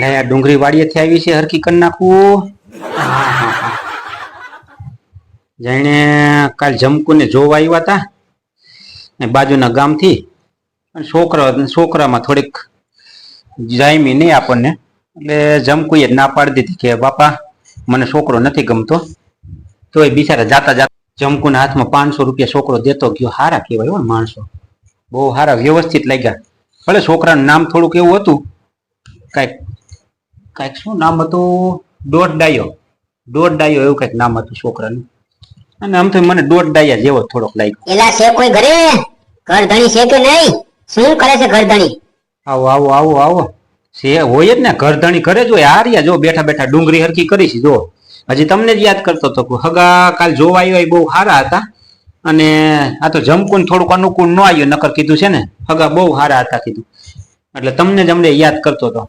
લે આ ડુંગળી વાડીએથી આવી છે હરકી કરી નાખવું હા. કાલ જમકુને જોવા આવ્યા હતા ને બાજુના ગામથી છોકરા, છોકરામાં થોડીક જાયમી નહીં આપણને. એટલે જમકુએ ના પાડી દીધી કે, બાપા, મને છોકરો નથી ગમતો. તોય બિચારા જાતા જાતા જમકુના હાથમાં પાંચસો રૂપિયા છોકરો દેતો ગયો. હારા કહેવાય હો માણસો. બહુ હારા વ્યવસ્થિત લાગ્યા. ભલે છોકરાનું નામ થોડુંક એવું હતું, કાંઈક કાંઈક શું નામ હતું? દોઢ ડાયો. દોઢ ડાયો એવું કંઈક નામ હતું છોકરાનું. અને આમ તો મને દોઢ ડાયા જેવો થોડોક લાગ્યો. એલા છે કોઈ ઘરે? ઘરધણી છે કે નહીં? શું કરે છે ઘરધણી? આવો આવો આવો આવો. છે હોય જ ને ઘરધણી ઘરે જો હાર્યા જો બેઠા બેઠા ડુંગળી હરકી કરી છે જો. હજી તમને જ યાદ કરતો હતો કે હગા કાલ જોવા આવ્યા એ બહુ સારા હતા. અને આ તો જમકુન થોડુંક અનુકૂળ ન આવ્યું નકર કીધું છે ને. હગા બહુ સારા હતા કીધું. એટલે તમને જ અમને યાદ કરતો હતો.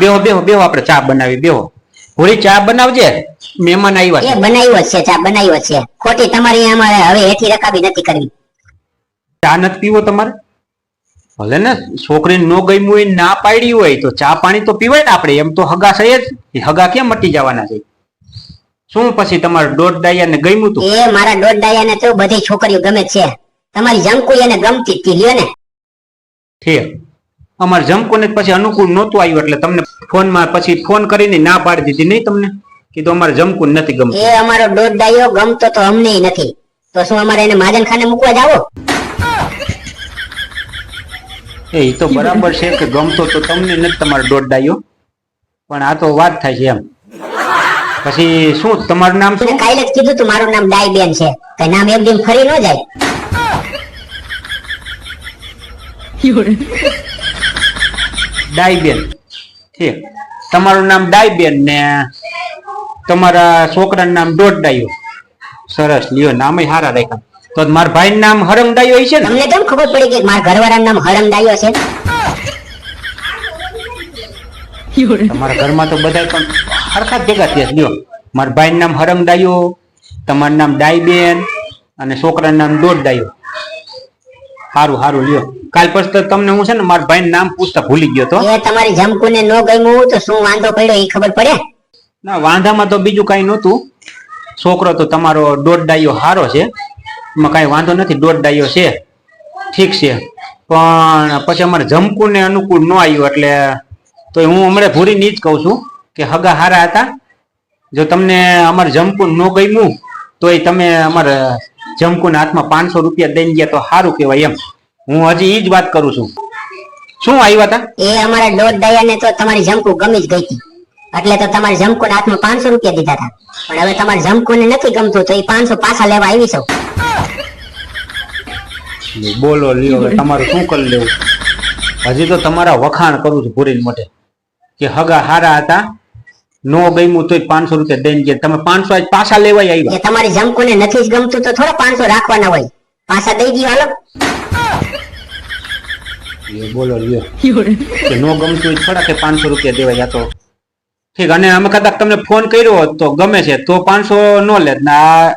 બેહો બેહો બેહો આપણે ચા બનાવી બેહો. હોળી ચા બનાવજે? મહેમાન આવ્યા છે. બનાવ્યો છે ચા બનાવ્યો છે. ખોટી તમારી અમારે હવે હેઠી રકાબી નથી કરવી. ચા નથી પીવો તમારે? ભલે ને છોકરીને નો ગમ્યું હોય ના પાડી હોય તો ચા પાણી તો પીવાય ને આપણે. એમ તો હગા છે જ. હગા કેમ મટી જવાના છે? શું પછી તમારે દોઢ ડાયા ને ગમ્યું તું? એ મારા દોઢ ડાયા ને તો બધી છોકરીઓ ગમે છે. તમારી જંકુ એને ગમતી હતી લ્યો ને. ઠીક અમારે જમકોને પછી અનુકૂળ નહોતું આવ્યું એટલે તમને ફોનમાં પછી ફોન કરીને ના પાડી દીધી. નહીં તમને? કીધું અમારે જમકું નથી ગમતું. એ અમારો દોઢ ડાયો ગમતો તો અમને નથી. તો શું અમારે એને માજન ખાને મૂકવા જાવો? એ તો બરાબર છે કે ગમતો તો તમને નથી તમારો દોઢ ડાયો પણ આ તો વાત થાય છે એમ. પછી શું તમારું નામ શું? કાલે જ કીધું તું મારું નામ ડાઈ બેન છે. કઈ નામ એક દિન ફરી ન જાય. ડાઈબેન ઠીક. તમારું નામ ડાઈબેન ને તમારા છોકરાનું નામ દોઢ ડાયો. સરસ લ્યો નામે હારા રાખ્યા. તો મારા ભાઈ નામ હરમ ડાયો છે ને? તમને કેમ ખબર પડી કે મારા ઘરવાળાનું નામ હરમ ડાયો છે તમારા ઘરમાં તો બધા પણ હરખા ભેગા થયા લ્યો મારા ભાઈ નામ હરમ ડાયો તમારું નામ ડાઈબેન અને છોકરાનું નામ દોઢ ડાયો. સારું સારું લ્યો. કાલ પછી તમને હું છે ને મારા ભાઈ નામ પૂછતા ભૂલી ગયો તો. એ તમારી જમકુને ન ગમ્યું તો શું વાંધો પડ્યો? એ ખબર પડે? ના વાંધામાં તો બીજું કઈ નહોતું. છોકરો તો તમારો દોઢ ડાયો હારો છે. એમાં કઈ વાંધો નથી દોઢ ડાયો છે. ઠીક છે. પણ પછી અમારે જમકુને અનુકૂળ ન આવ્યું એટલે તો હું હમણાં ભૂરી ની જ કહું છું કે હગા હારા હતા. જો તમને અમારે જમકુન ન ગમ્યું તો એ તમે અમારે જમકુના હાથમાં પાંચસો રૂપિયા દઈ ગયા તો સારું કહેવાય એમ. હું હજી ઈ જ વાત કરું છું. શું આવ્યા હતા? એ અમારા દોઢ ડાયાને તો તમારી જમકુ ગમી જ ગઈ હતી. એટલે તો તમારી જમકુના હાથમાં પાંચસો રૂપિયા દીધા હતા. પણ હવે તમારી જમકુને નથી ગમતું તો એ પાંચસો પાછા લેવા આવી છો બોલો લ્યો હવે તમારું શું કરી લેવું? હજી તો તમારા વખાણ કરું છું પૂરી મોટે કે હગા હારા હતા નો ગમ્યું તોય પાંચસો રૂપિયા દઈને ગયા. તમે પાંચસો આજ પાછા લેવાય આવ્યા. તમારી જમકુને નથી જ ગમતું તો થોડા પાંચસો રાખવાના હોય. પાછા દઈ દો હાલો. બોલો લ્યો કે નો ગમતું હોય થોડા કે પાંચસો રૂપિયા દેવા તો. ઠીક અને અમે કદાચ તમને ફોન કર્યો હોત તો ગમે છે તો પાંચસો નો લે આ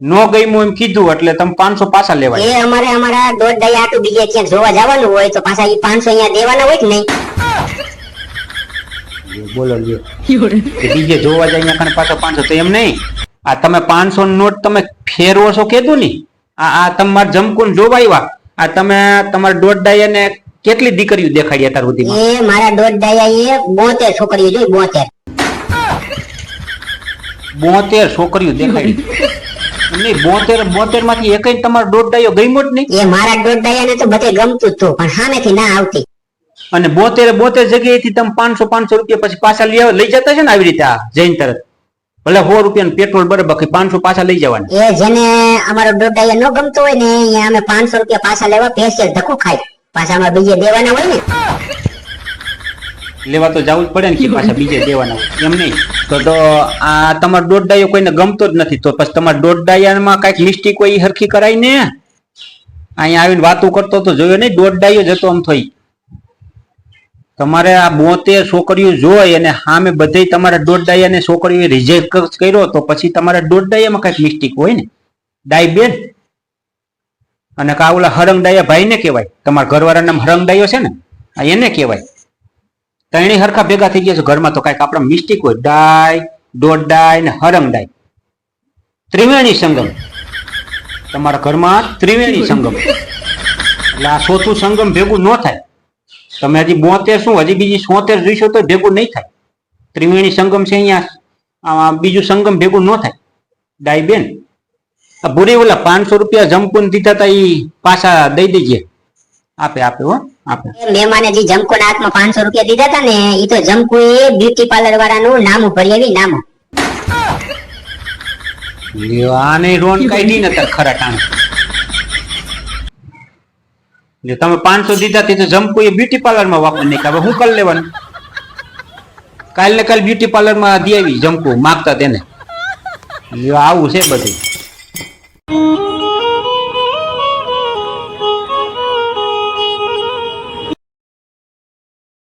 નો ગમ્યું એમ કીધું એટલે તમે પાંચસો પાછા લેવા એ અમારે અમારા દોઢ ડાયા આટું બીજે ક્યાંક જોવા જવાનું હોય તો પાછા એ પાંચસો અહીંયા દેવાના હોય કે નહીં? બોલો લ્યો કે બીજે જોવા જાય અહીંયા કણે પાછો પાંચસો તો એમ નહીં. આ તમે પાંચસો નોટ તમે ફેરવો છો કીધું ની. આ આ તમારે જમકુન જોવા આવ્યા. આ તમે તમારા દોઢ ડાયાને કેટલી દીકરીઓ દેખાડી અત્યાર સુધીમાં? એ મારા દોઢ ડાયા એ બોતેર છોકરીઓ જોઈ બોતેર. બોતેર છોકરીઓ દેખાડી. નહીં બોતેર બોતેરમાંથી એક તમારો દોઢ ડાયો ગમ્યો જ નહીં? એ મારા દોઢ ડાયા ને તો બધે ગમતું જ હતું પણ સામેથી ના આવતી. અને બોતેર બોતેર જગ્યાએથી તમે પાંચસો પાંચસો રૂપિયા પછી પાછા લઈ લઈ જતા છે ને આવી રીતે આ જૈન તરત? ભલે સો રૂપિયા પેટ્રોલ બરાબર બાકી પાંચસો પાછા લઈ જવાના. એ જેને અમારો દોઢ ન ગમતો હોય ને અહીંયા અમે પાંચસો રૂપિયા પાછા લેવા પેશિયલ ધક્કો ખાય પાછા અમારે બીજે દેવાના હોય ને. લેવા તો જવું જ પડે ને કે પાછા બીજે દેવાના હોય. એમ નહીં. તો તો આ તમારો દોઢ ડાયો કોઈને ગમતો જ નથી. તો પછી તમારા દોઢ ડાયામાં કંઈક મિસ્ટેક હોય એ હરખી કરાય ને. અહીંયા આવીને વાતો કરતો તો જોયો નહીં દોઢ ડાયો જતો આમ થઈ. તમારે આ બોતેર છોકરીઓ જોઈ અને સામે બધે તમારે દોઢ ડાયાને છોકરીઓ રિજેક્ટ કર્યો તો પછી તમારે દોઢ ડાયામાં કંઈક મિસ્ટેક હોય ને? ડાય બેન. અને કા ઓલા હરંગ ડાયા ભાઈ ને કહેવાય. તમારા ઘરવાળા નામ હરંગ ડાયો છે ને? આ એને કહેવાય. ત્રણેય હરખા ભેગા થઈ ગયા છે. ઘરમાં તો કાંઈક આપણા મિસ્ટેક હોય. ડાય દોઢ ડાય ને હરંગ ડાય ત્રિવેણી સંગમ. તમારા ઘરમાં ત્રિવેણી સંગમ. એટલે આ ચોથું સંગમ ભેગું ન થાય. તમે હજી બોતેર શું? હજી બીજી સોતેર જોઈશો તો ભેગું નહીં થાય. ત્રિવેણી સંગમ છે અહીંયા બીજું સંગમ ભેગું ન થાય. ડાય બેન આ ભૂરી ઓલા પાંચસો રૂપિયા જમકુન દીધા હતા એ પાછા દઈ દેજે. આપે આપે હો આપે. મહેમાને જે જમકુ ના હાથમાં પાંચસો રૂપિયા દીધા હતા ને એ તો જમકુ એ બ્યુટી પાર્લર વાળાનું નામ ભરી નામ. આને રોન કાઢી ને તાર ખરા ટાણે. લ્યો, તમે પાંચસો દીધા તે તો જમ્પુ એ બ્યુટી પાર્લરમાં વાપર નહીં હવે હું કરી લેવાનું? કાલ ને કાલ બ્યુટી પાર્લરમાં દઈ આવી જમકુ. માગતા તેને. આવું છે બધું.